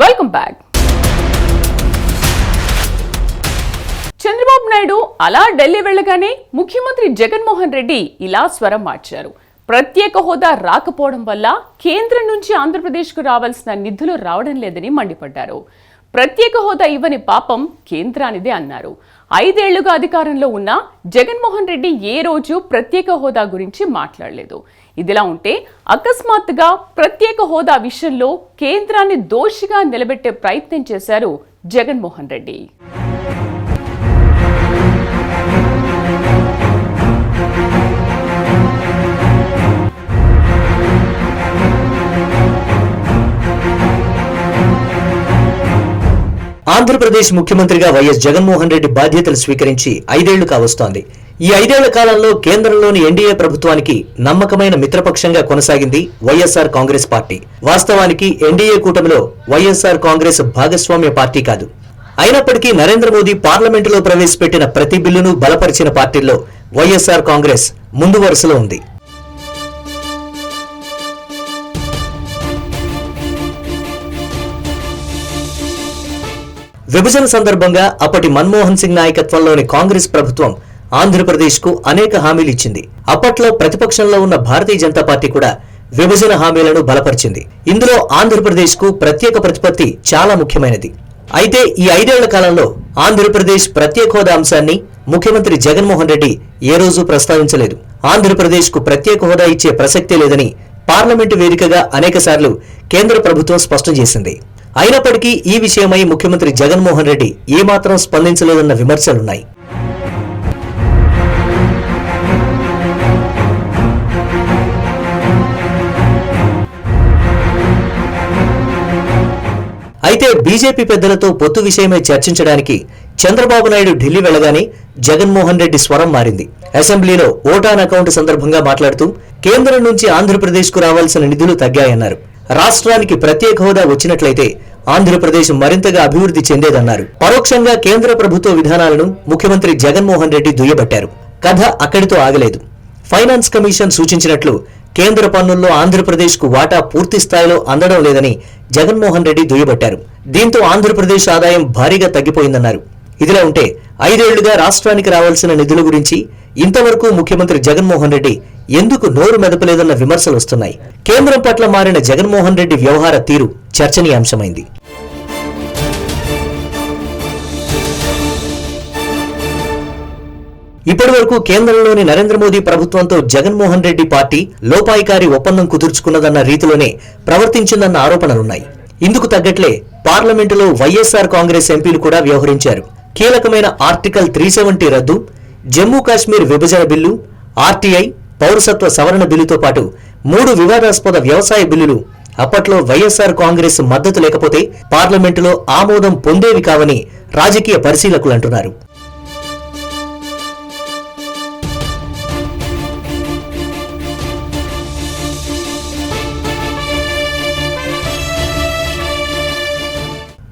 Welcome back Chandrababu Naidu అలా ఢిల్లీ వెళ్ళగానే ముఖ్యమంత్రి జగన్మోహన్ రెడ్డి ఇలా స్వరం మార్చారు. ప్రత్యేక హోదా రాకపోవడం వల్ల కేంద్రం నుంచి ఆంధ్రప్రదేశ్కు రావాల్సిన నిధులు రావడం లేదని మండిపడ్డారు. ప్రత్యేక హోదా ఇవ్వని పాపం కేంద్రానిదే అన్నారు. ఐదేళ్ళుగా అధికారంలో ఉన్న జగన్మోహన్ రెడ్డి ఏ రోజు ప్రత్యేక హోదా గురించి మాట్లాడలేదు. ఇదిలా ఉంటే అకస్మాత్తుగా ప్రత్యేక హోదా విషయంలో కేంద్రాన్ని దోషిగా నిలబెట్టే ప్రయత్నం చేశారు జగన్మోహన్ రెడ్డి. ఆంధ్రప్రదేశ్ ముఖ్యమంత్రిగా వైఎస్ జగన్మోహన్ రెడ్డి బాధ్యతలు స్వీకరించి ఐదేళ్ళు కావస్తోంది. ఈ ఐదేళ్ళ కాలంలో కేంద్రంలోని ఎన్డీఏ ప్రభుత్వానికి నమ్మకమైన మిత్రపక్షంగా కొనసాగింది వైఎస్ఆర్ కాంగ్రెస్ పార్టీ. వాస్తవానికి ఎన్డీఏ కూటమిలో వైఎస్ఆర్ కాంగ్రెస్ భాగస్వామ్య పార్టీ కాదు. అయినప్పటికీ నరేంద్ర మోదీ పార్లమెంటులో ప్రవేశపెట్టిన ప్రతి బిల్లును బలపరిచిన పార్టీల్లో వైఎస్ఆర్ కాంగ్రెస్ ముందు వరుసలో ఉంది. విభజన సందర్భంగా అప్పటి మన్మోహన్ సింగ్ నాయకత్వంలోని కాంగ్రెస్ ప్రభుత్వం ఆంధ్రప్రదేశ్కు అనేక హామీలు ఇచ్చింది. అప్పట్లో ప్రతిపక్షంలో ఉన్న భారతీయ జనతా పార్టీ కూడా విభజన హామీలను బలపరిచింది. ఇందులో ఆంధ్రప్రదేశ్కు ప్రత్యేక ప్రతిపత్తి చాలా ముఖ్యమైనది. అయితే ఈ ఐదేళ్ళ కాలంలో ఆంధ్రప్రదేశ్ ప్రత్యేక హోదా అంశాన్ని ముఖ్యమంత్రి జగన్మోహన్ రెడ్డి ఏ రోజు ప్రస్తావించలేదు. ఆంధ్రప్రదేశ్కు ప్రత్యేక హోదా ఇచ్చే ప్రసక్తే లేదని పార్లమెంటు వేదికగా అనేకసార్లు కేంద్ర ప్రభుత్వం స్పష్టం చేసింది. అయినప్పటికీ ఈ విషయమై ముఖ్యమంత్రి జగన్మోహన్ రెడ్డి ఏమాత్రం స్పందించలేదన్న విమర్శలున్నాయి. అయితే బీజేపీ పెద్దలతో పొత్తు విషయమై చర్చించడానికి చంద్రబాబు నాయుడు ఢిల్లీ వెళ్ళగానే జగన్మోహన్ రెడ్డి స్వరం మారింది. అసెంబ్లీలో ఓటాన్ అకౌంట్ సందర్భంగా మాట్లాడుతూ కేంద్రం నుంచి ఆంధ్రప్రదేశ్కు రావాల్సిన నిధులు తగ్గాయన్నారు. రాష్ట్రానికి ప్రత్యేక హోదా వచ్చినట్లయితే ఆంధ్రప్రదేశ్ మరింతగా అభివృద్ధి చెందేదన్నారు. పరోక్షంగా కేంద్ర ప్రభుత్వ విధానాలను ముఖ్యమంత్రి జగన్మోహన్ రెడ్డి దుయ్యబట్టారు. కథ అక్కడితో ఆగలేదు. ఫైనాన్స్ కమిషన్ సూచించినట్లు కేంద్ర పన్నుల్లో ఆంధ్రప్రదేశ్కు వాటా పూర్తి స్థాయిలో అందడం లేదని జగన్మోహన్ రెడ్డి దుయ్యబట్టారు. దీంతో ఆంధ్రప్రదేశ్ ఆదాయం భారీగా తగ్గిపోయిందన్నారు. ఇదిలా ఉంటే ఐదేళ్ళుగా రాష్ట్రానికి రావాల్సిన నిధుల గురించి ఇంతవరకు ముఖ్యమంత్రి జగన్మోహన్ రెడ్డి ఎందుకు నోరు మెదపలేదన్న విమర్శలు వస్తున్నాయి. కేంద్రం పట్ల మారిన జగన్మోహన్ రెడ్డి వ్యవహార తీరు చర్చనీయాంశమైంది. ఇప్పటి వరకు కేంద్రంలోని నరేంద్ర మోదీ ప్రభుత్వంతో జగన్మోహన్ రెడ్డి పార్టీ లోపాయికారి ఒప్పందం కుదుర్చుకున్నదన్న రీతిలోనే ప్రవర్తించిందన్న ఆరోపణలున్నాయి. ఇందుకు తగ్గట్లే పార్లమెంటులో వైఎస్ఆర్ కాంగ్రెస్ ఎంపీలు కూడా వ్యవహరించారు. కీలకమైన ఆర్టికల్ త్రీ సెవెంటీ రద్దు జమ్మూ కాశ్మీర్ విభజన బిల్లు ఆర్టీఐ పౌరసత్వ సవరణ బిల్లుతో పాటు మూడు వివాదాస్పద వ్యవసాయ బిల్లులు అప్పట్లో వైఎస్ఆర్ కాంగ్రెస్ మద్దతు లేకపోతే పార్లమెంటులో ఆమోదం పొందేవి కావని రాజకీయ పరిశీలకులు అంటున్నారు.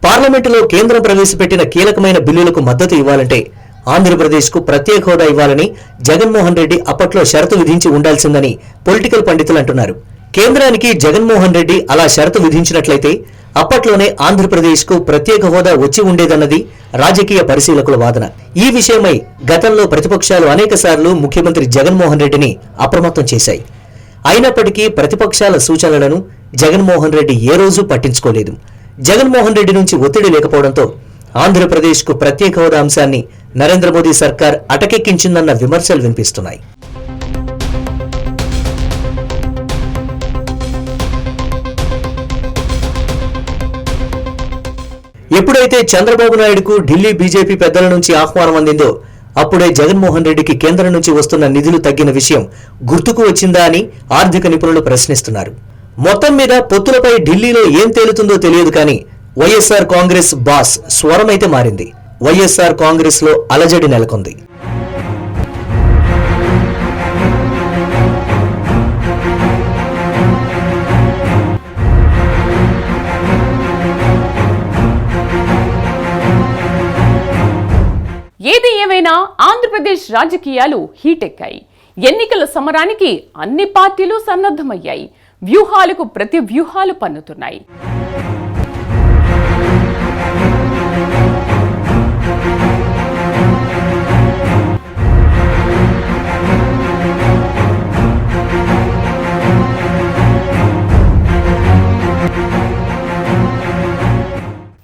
పార్లమెంటులో కేంద్రం ప్రవేశపెట్టిన కీలకమైన బిల్లులకు మద్దతు ఇవ్వాలంటే ఆంధ్రప్రదేశ్కు ప్రత్యేక హోదా ఇవ్వాలని జగన్మోహన్ రెడ్డి అప్పట్లో షరతు విధించి ఉండాల్సిందని పొలిటికల్ పండితులు అంటున్నారు. కేంద్రానికి జగన్మోహన్ రెడ్డి అలా షరతు విధించినట్లయితే అప్పట్లోనే ఆంధ్రప్రదేశ్కు ప్రత్యేక హోదా వచ్చి ఉండేదన్నది రాజకీయ పరిశీలకుల వాదన. ఈ విషయమై గతంలో ప్రతిపక్షాలు అనేకసార్లు ముఖ్యమంత్రి జగన్మోహన్ రెడ్డిని అప్రమత్తం చేశాయి. అయినప్పటికీ ప్రతిపక్షాల సూచనలను జగన్మోహన్ రెడ్డి ఏ రోజూ పట్టించుకోలేదు. జగన్మోహన్ రెడ్డి నుంచి ఒత్తిడి లేకపోవడంతో ఆంధ్రప్రదేశ్కు ప్రత్యేక హోదా అంశాన్ని నరేంద్ర మోదీ సర్కార్ అటకెక్కించిందన్న విమర్శలు వినిపిస్తున్నాయి. ఎప్పుడైతే చంద్రబాబు నాయుడుకు ఢిల్లీ బీజేపీ పెద్దల నుంచి ఆహ్వానం అందిందో అప్పుడే జగన్మోహన్ రెడ్డికి కేంద్రం నుంచి వస్తున్న నిధులు తగ్గిన విషయం గుర్తుకు వచ్చిందా అని ఆర్థిక నిపుణులు ప్రశ్నిస్తున్నారు. మొత్తం మీద పొత్తులపై ఢిల్లీలో ఏం తేలుతుందో తెలియదు కానీ వైఎస్ఆర్ కాంగ్రెస్ బాస్ స్వరమైతే మారింది. వైఎస్ఆర్ కాంగ్రెస్లో అలజడి నెలకొంది. ఏది ఏమైనా ఆంధ్రప్రదేశ్ రాజకీయాలు హీటెక్కాయి. ఎన్నికల సమరానికి అన్ని పార్టీలు సన్నద్ధమయ్యాయి. వ్యూహాలకు ప్రతి వ్యూహాలు పన్నుతున్నాయి.